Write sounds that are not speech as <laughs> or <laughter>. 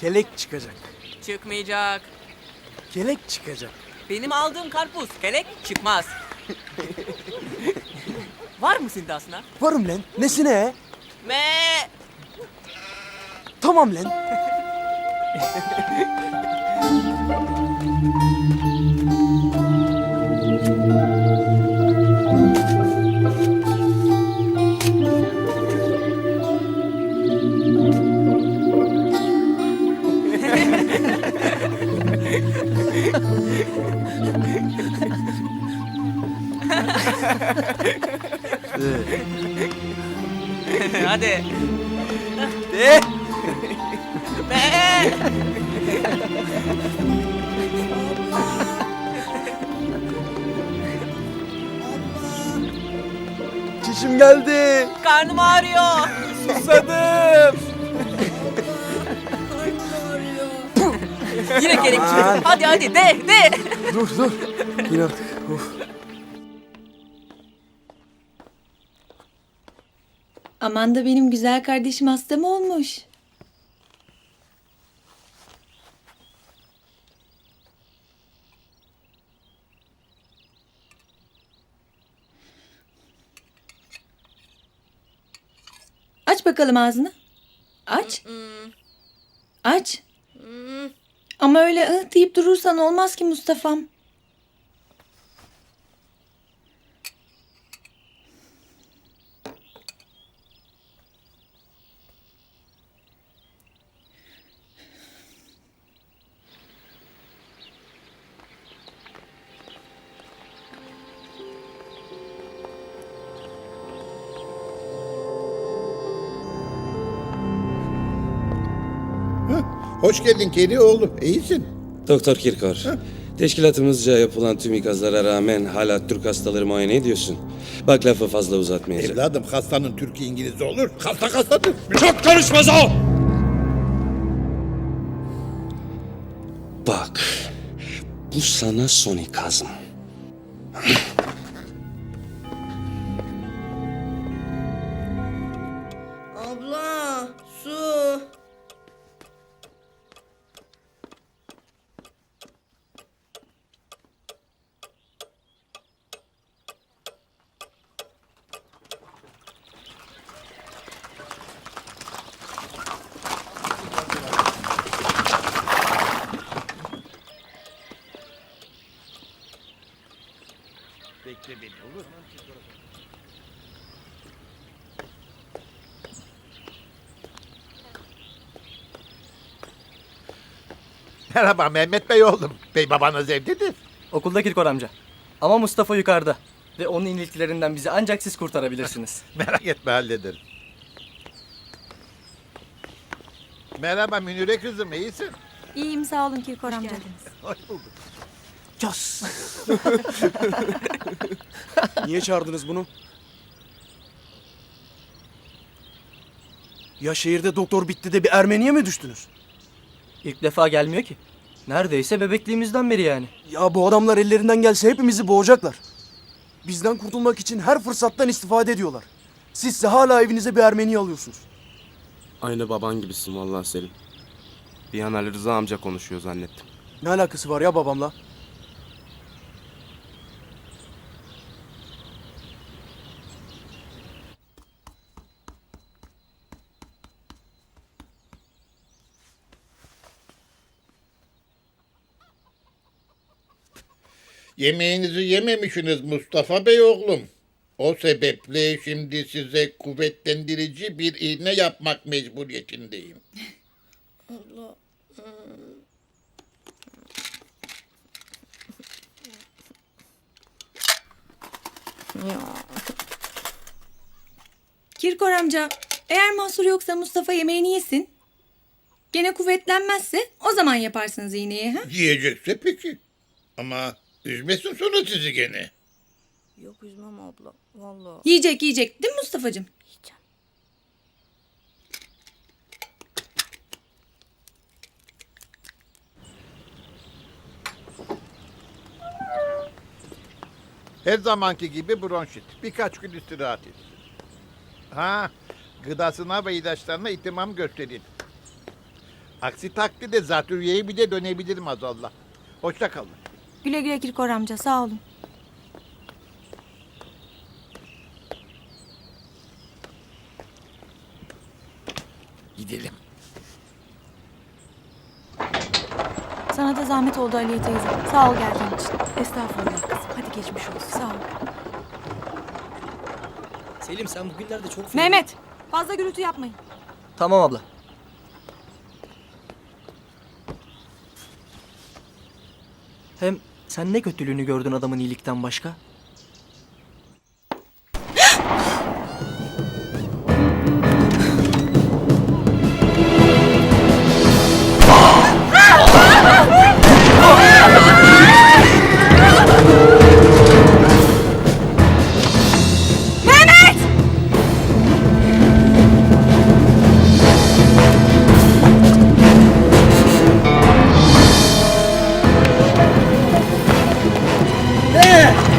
Kelek çıkacak. Çıkmayacak. Kelek çıkacak. Benim aldığım karpuz kelek çıkmaz. Var mı senin de aslında? Varım lan. Nesine? Me. Tamam lan. <laughs> Hadi. De. Me. Çişim geldi. Karnım ağrıyor. Susadım. Yine çıktı. Hadi hadi de de. dur dur. Yine artık. Of. Aman da benim güzel kardeşim hasta mı olmuş? Aç bakalım ağzını. Aç. Aç. Ama öyle ıh deyip durursan olmaz ki Mustafa'm. Hoş geldin Kedi oğlum. İyisin. Doktor Kirkor, teşkilatımızca yapılan tüm ikazlara rağmen hala Türk hastaları muayene ediyorsun. Bak lafı fazla uzatmayacağım. Evladım hastanın Türk İngiliz olur. Hasta hastadır. Çok konuşmaz o! Bak, bu sana son ikazım. Merhaba Mehmet Bey oğlum. Bey babanız evdedir. Okulda Kirkor amca. Ama Mustafa yukarıda. Ve onun iniltilerinden bizi ancak siz kurtarabilirsiniz. <laughs> Merak etme hallederim. Merhaba Münire kızım iyisin. İyiyim sağ olun Kirkor amca. Hoş bulduk. Yas. <laughs> Niye çağırdınız bunu? Ya şehirde doktor bitti de bir Ermeniye mi düştünüz? İlk defa gelmiyor ki. Neredeyse bebekliğimizden beri yani. Ya bu adamlar ellerinden gelse hepimizi boğacaklar. Bizden kurtulmak için her fırsattan istifade ediyorlar. Sizse hala evinize bir Ermeni alıyorsunuz. Aynı baban gibisin vallahi Selim. Bir an Ali Rıza amca konuşuyor zannettim. Ne alakası var ya babamla? Yemeğinizi yememişsiniz Mustafa Bey oğlum. O sebeple şimdi size kuvvetlendirici bir iğne yapmak mecburiyetindeyim. Kirkor amca, eğer mahsur yoksa Mustafa yemeğini yesin. Gene kuvvetlenmezse o zaman yaparsınız iğneyi ha? Yiyecekse peki. Ama üzmesin sonra sizi gene. Yok üzmem abla. Vallahi. Yiyecek yiyecek değil mi Mustafa'cığım? Her zamanki gibi bronşit. Birkaç gün istirahat etsin. Ha, gıdasına ve ilaçlarına ihtimam gösterin. Aksi takdirde zatürreye bile dönebilirim azallah. Hoşça kalın. Güle güle Kirkor amca sağ olun. Gidelim. Sana da zahmet oldu Aliye teyze. Sağ ol geldiğin için. Estağfurullah kızım. Hadi geçmiş olsun. Sağ ol. Selim sen bugünlerde çok... Mehmet fazla gürültü yapmayın. Tamam abla. Hem sen ne kötülüğünü gördün adamın iyilikten başka? Yeah.